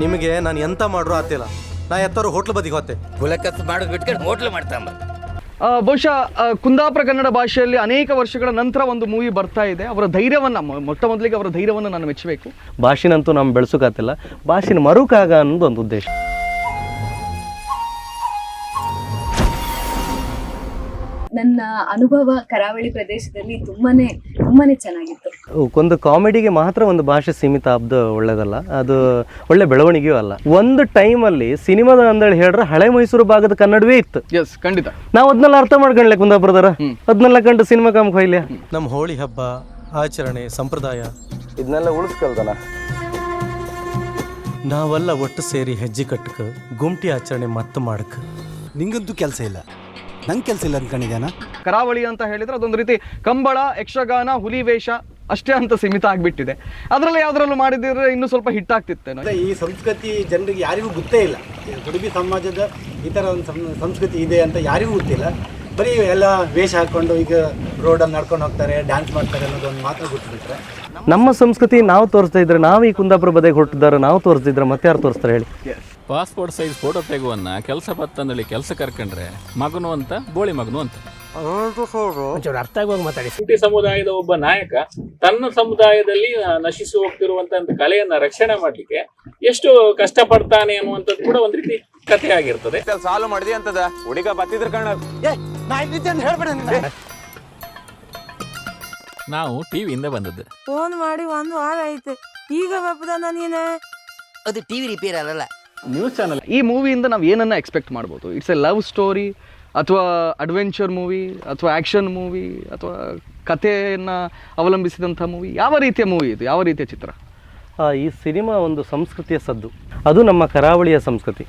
ನನಗೆ ನಾನು ಎಂತ ಮಾಡ್ರು ಆತಿಲ್ಲ ನಾ ಎತ್ತರ ಹೋಟ್ಲ್ ಬದಿಗೆ ಹೋತೆ. ಕುಲಕಸ್ ಮಾಡೋದು ಬಿಟ್ಕೊಂಡು ಹೋಟ್ಲು ಮಾಡ್ತಾಂಬ ಆ, ಬಹುಶಃ ಆ, ಕುಂದಾಪುರ ಕನ್ನಡ ಭಾಷೆಯಲ್ಲಿ ಅನೇಕ ವರ್ಷಗಳ ನಂತರ ಒಂದು ಮೂವಿ ಬರ್ತಾ ಇದೆ. ಅವರ ಧೈರ್ಯವನ್ನು ಮೊಟ್ಟ ಮೊದಲಿಗೆ ಅವರ ಧೈರ್ಯವನ್ನು ನಾನು ಮೆಚ್ಚಬೇಕು. ಭಾಷೆನಂತೂ ನಮ್ಮ ಬೆಳೆಸೋಕಾತಿಲ್ಲ ಭಾಷೆನ ಮರುಕಾಗ ಅನ್ನೋದು ಒಂದು ಉದ್ದೇಶ. ನನ್ನ ಅನುಭವ ಕರಾವಳಿ ಪ್ರದೇಶದಲ್ಲಿ ತುಂಬಾನೇ ತುಂಬಾನೇ ಚೆನ್ನಾಗಿತ್ತು. ಒಂದು ಕಾಮಿಡಿಗೆ ಮಾತ್ರ ಒಂದು ಭಾಷೆ ಸೀಮಿತ ಆಬ್ದು ಒಳ್ಳೇದಲ್ಲ ಅದು ಒಳ್ಳೆ ಬೆಳವಣಿಗೆಯೂ ಅಲ್ಲ. ಒಂದು ಟೈಮಲ್ಲಿ ಸಿನಿಮಾದ ಅಂದೇಳಿ ಹೇಳ್ರೆ ಹಳೆ ಮೈಸೂರು ಭಾಗದ ಕನ್ನಡವೇ ಇತ್ತು. ಎಸ್ ಖಂಡಿತ. ನಾವು ಅದನ್ನೆಲ್ಲ ಅರ್ಥ ಮಾಡ್ಕೊಂಡ್ಲೆ ಕುಂದಾಪುರದಾರ ಅದನ್ನೆಲ್ಲ ಕಂಡು ಸಿನಿಮಾ ಕಾಮ್ ಹೊಯ್ಲ್ಯ ನಮ್ಮ ಹೋಳಿ ಹಬ್ಬ ಆಚರಣೆ ಸಂಪ್ರದಾಯ ಇದನ್ನೆಲ್ಲ ಉಳಿಸ್ಕಲ್ದಲ್ಲ ನಾವೆಲ್ಲ ಒಟ್ಟು ಸೇರಿ ಹೆಜ್ಜೆ ಕಟ್ಟಕ ಗುಮ್ಟಿ ಆಚರಣೆ ಮತ್ತೆ ಮಾಡಕ. ನಿಂಗಂತೂ ಕೆಲಸ ಇಲ್ಲ. ನಂಗೆ ಕೆಲಸ ಇಲ್ಲ ಅಂದ್ಕೊಂಡಿದ್ದೇನ ಕರಾವಳಿ ಅಂತ ಹೇಳಿದ್ರೆ ಅದೊಂದು ರೀತಿ ಕಂಬಳ ಯಕ್ಷಗಾನ ಹುಲಿ ವೇಷ ಅಷ್ಟೇ ಅಂತ ಸೀಮಿತ ಆಗಿಬಿಟ್ಟಿದೆ. ಅದರಲ್ಲಿ ಯಾವ್ದ್ರಲ್ಲೂ ಮಾಡಿದ್ರೆ ಇನ್ನೂ ಸ್ವಲ್ಪ ಹಿಟ್ ಆಗ್ತಿತ್ತೇನೋ. ಈ ಸಂಸ್ಕೃತಿ ಜನರಿಗೆ ಯಾರಿಗೂ ಗೊತ್ತೇ ಇಲ್ಲ. ಉಡುಪಿ ಸಮಾಜದ ಈ ಥರ ಒಂದು ಸಂಸ್ಕೃತಿ ಇದೆ ಅಂತ ಯಾರಿಗೂ ಗೊತ್ತಿಲ್ಲ ಬರೀ ಎಲ್ಲ ವೇಷ ಹಾಕೊಂಡು ಈಗ ರೋಡಲ್ಲಿ ನಡ್ಕೊಂಡು ಹೋಗ್ತಾರೆ ಡ್ಯಾನ್ಸ್ ಮಾಡ್ತಾರೆ ಅನ್ನೋದು ಒಂದು ಮಾತ್ರ ಗೊತ್ತಿಬಿಟ್ರೆ ನಮ್ಮ ಸಂಸ್ಕೃತಿ ನಾವು ತೋರಿಸ್ತಾ ಇದ್ರೆ ನಾವು ಈ ಕುಂದಾಪುರ ಬದೆಗೆ ಹೊಟ್ಟಿದ್ದಾರೆ ನಾವು ತೋರಿಸ್ತಿದ್ರೆ ಮತ್ತೆ ಯಾರು ತೋರಿಸ್ತಾರೆ ಹೇಳಿ? ಪಾಸ್ಪೋರ್ಟ್ ಸೈಜ್ ಫೋಟೋ ತೆಗುವನ್ನ ಕೆಲಸ ಬತ್ತಂದೇಳಿ ಕೆಲಸ ಕರ್ಕಂಡ್ರೆ ಮಗನು ಅಂತ ಬೋಳಿ ಮಗನು ಅಂತ. ಅರ್ಥ ಆಗುವಾಗ ಮಾತಾಡಿ ಕುಟಿ ಸಮುದಾಯದ ಒಬ್ಬ ನಾಯಕ ತನ್ನ ಸಮುದಾಯದಲ್ಲಿ ಆ, ನಶಿಸಿ ಹೋಗ್ತಿರುವಂತ ಕಲೆಯನ್ನ ರಕ್ಷಣೆ ಮಾಡ್ಲಿಕ್ಕೆ ಎಷ್ಟು ಕಷ್ಟ ಪಡ್ತಾನೆ ಅನ್ನುವಂಥದ್ದು ಕೂಡ ಒಂದ್ ರೀತಿ ಕಥೆ ಆಗಿರ್ತದೆ. ಸಾಲು ಮಾಡಿದೆ ಅಂತದ? ಹುಡುಗ ಬತ್ತಿದ್ರ ಕಣ. ನಾವು ಟಿವಿಯಿಂದ ಬಂದದ್ದು. ಫೋನ್ ಮಾಡಿ ಒಂದು ವಾರ ಐತೆ ಈಗ ಬಪ್ಪದ ನೀನೆ? ಅದು ಟಿವಿ ರಿಪೇರ್ ಅಲ್ಲಲ್ಲ ನ್ಯೂಸ್ ಚಾನಲ್. ಈ ಮೂವಿಯಿಂದ ನಾವು ಏನನ್ನ ಎಕ್ಸ್ಪೆಕ್ಟ್ ಮಾಡ್ಬೋದು? ಇಟ್ಸ್ ಎ ಲವ್ ಸ್ಟೋರಿ ಅಥವಾ ಅಡ್ವೆಂಚರ್ ಮೂವಿ ಅಥವಾ ಆ್ಯಕ್ಷನ್ ಮೂವಿ ಅಥವಾ ಕಥೆಯನ್ನು ಅವಲಂಬಿಸಿದಂಥ ಮೂವಿ? ಯಾವ ರೀತಿಯ ಮೂವಿ ಇದು? ಯಾವ ರೀತಿಯ ಚಿತ್ರ? ಈ ಸಿನಿಮಾ ಒಂದು ಸಂಸ್ಕೃತಿಯ ಸದ್ದು. ಅದು ನಮ್ಮ ಕರಾವಳಿಯ ಸಂಸ್ಕೃತಿ.